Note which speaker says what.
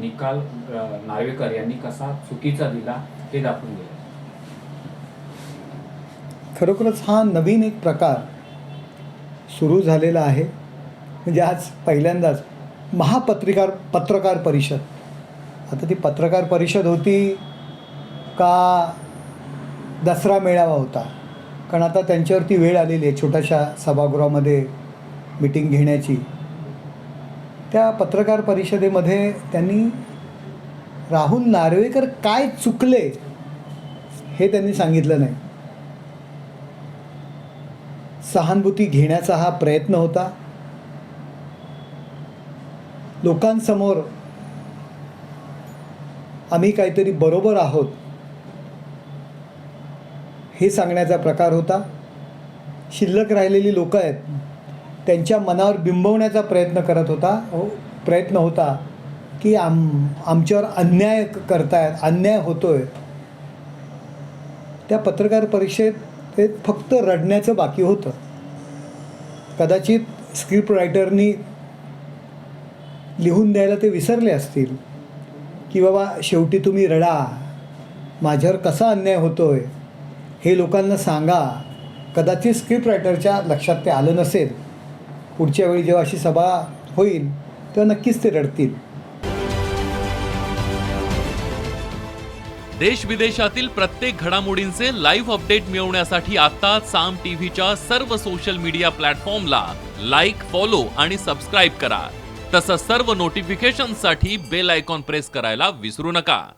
Speaker 1: निकाल नार्वेकर यांनी कसा चुकीचा दिला हे दाखवून दिलं.
Speaker 2: खरोखरच हा नवीन एक प्रकार सुरू झालेला आहे. म्हणजे आज पहिल्यांदाच महापत्रिकार पत्रकार परिषद. आता ती पत्रकार परिषद होती का दसरा मेळावा होता. कारण आता त्यांच्यावरती वेळ आलेली आहे छोट्याशा सभागृहामध्ये मिटिंग घेण्याची. त्या पत्रकार परिषदेमध्ये त्यांनी राहुल नार्वेकर काय चुकले हे त्यांनी सांगितलं नाही. सहानुभूती घेण्याचा हा प्रयत्न होता. लोकांसमोर आम्ही काहीतरी बरोबर आहोत हे सांगण्याचा प्रकार होता. शिल्लक राहिलेली लोकं आहेत. त्यांच्या मनावर बिंबवण्याचा प्रयत्न करत होता हो, प्रयत्न होता की आम आमच्यावर अन्याय करतायत अन्याय होतोय. त्या पत्रकार परिषदेत फक्त रडण्याचं बाकी होतं. कदाचित स्क्रिप्ट रायटरनी लिहून द्यायला ते विसरले असतील की बाबा शेवटी तुम्ही रडा माझ्यावर कसा अन्याय होतोय हे लोकांना सांगा. कदाचित स्क्रिप्ट रायटरच्या लक्षात ते आलं नसेल. पुढच्या वेळी जेव्हा अशी सभा होईल तेव्हा नक्कीच ते रडतील.
Speaker 3: देश विदेशातील प्रत्येक घडामोडींचे लाईव्ह अपडेट मिळवण्यासाठी आता साम टीव्हीच्या सर्व सोशल मीडिया प्लॅटफॉर्मला लाईक फॉलो आणि सबस्क्राईब करा. तसंच सर्व नोटिफिकेशनसाठी बेल आयकॉन प्रेस करायला विसरू नका.